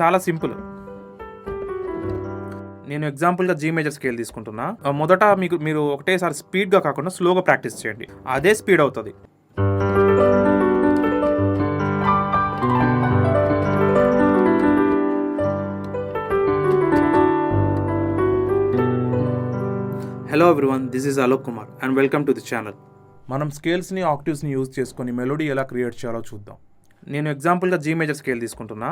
చాలా సింపుల్. నేను ఎగ్జాంపుల్గా జీ మేజర్ స్కేల్ తీసుకుంటున్నా. మొదట మీకు మీరు ఒకటేసారి స్పీడ్గా కాకుండా స్లోగా ప్రాక్టీస్ చేయండి. అదే స్పీడ్ అవుతుంది. Hello everyone this is Alok Kumar and welcome to the channel మనం స్కేల్స్ని ఆక్టివ్స్ని యూజ్ చేసుకొని మెలోడీ ఎలా క్రియేట్ చేయాలో చూద్దాం. నేను ఎగ్జాంపుల్గా జీ మేజర్ స్కేల్ తీసుకుంటున్నా.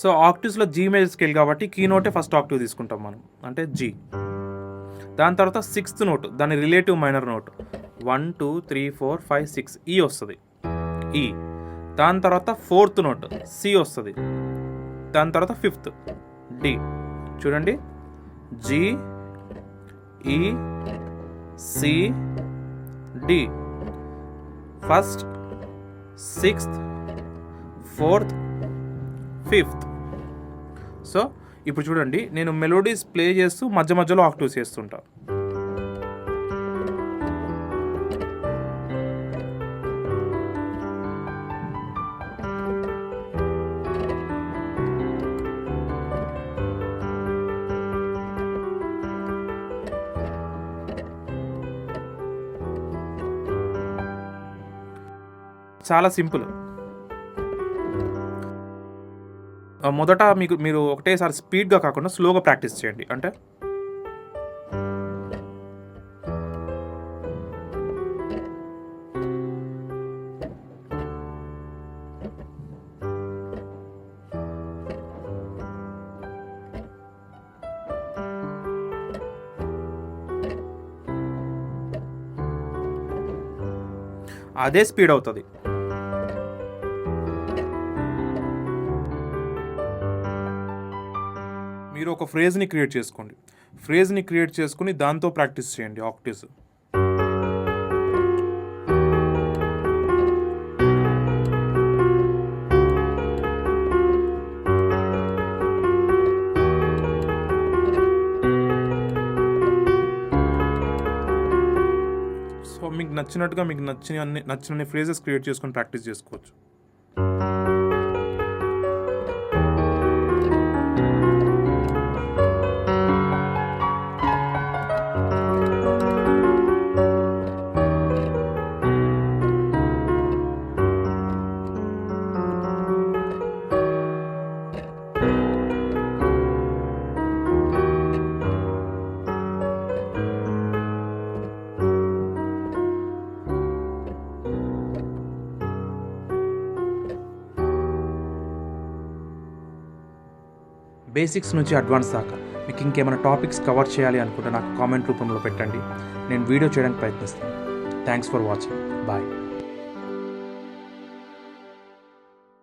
సో ఆక్టివ్స్లో జీ మేజర్ స్కేల్ కాబట్టి కీ నోటే ఫస్ట్ ఆక్టివ్ తీసుకుంటాం మనం. అంటే జీ దాని తర్వాత సిక్స్త్ నోట్ దాని relative minor note one two three four five six E వస్తుంది. ఈ దాని తర్వాత ఫోర్త్ నోట్ సి వస్తుంది. దాని తర్వాత ఫిఫ్త్ డి చూడండి. G E C D first sixth fourth fifth so ఇప్పుడు చూడండి నేను మెలోడీస్ ప్లే చేస్తూ మధ్య మధ్యలో ఆక్టివ్స్ చేస్తుంటా. చాలా సింపుల్. మొదట మీకు మీరు ఒకటేసారి స్పీడ్గా కాకుండా స్లోగా ప్రాక్టీస్ చేయండి. అంటే అదే స్పీడ్ అవుతుంది. మీరు ఒక ఫ్రేజ్ని క్రియేట్ చేసుకోండి. ఫ్రేజ్ని క్రియేట్ చేసుకుని దాంతో ప్రాక్టీస్ చేయండి ఆక్టివ్స్. సో మీకు నచ్చినట్టుగా మీకు నచ్చిన అన్ని నచ్చిన ఫ్రేజెస్ క్రియేట్ చేసుకొని ప్రాక్టీస్ చేసుకోవచ్చు. బేసిక్స్ నుంచి అడ్వాన్స్ దాకా మీకు ఇంకేమైనా టాపిక్స్ కవర్ చేయాలి అనుకుంటే నాకు కామెంట్ రూపంలో పెట్టండి. నేను వీడియో చేయడానికి ప్రయత్నిస్తాను. Thanks for watching bye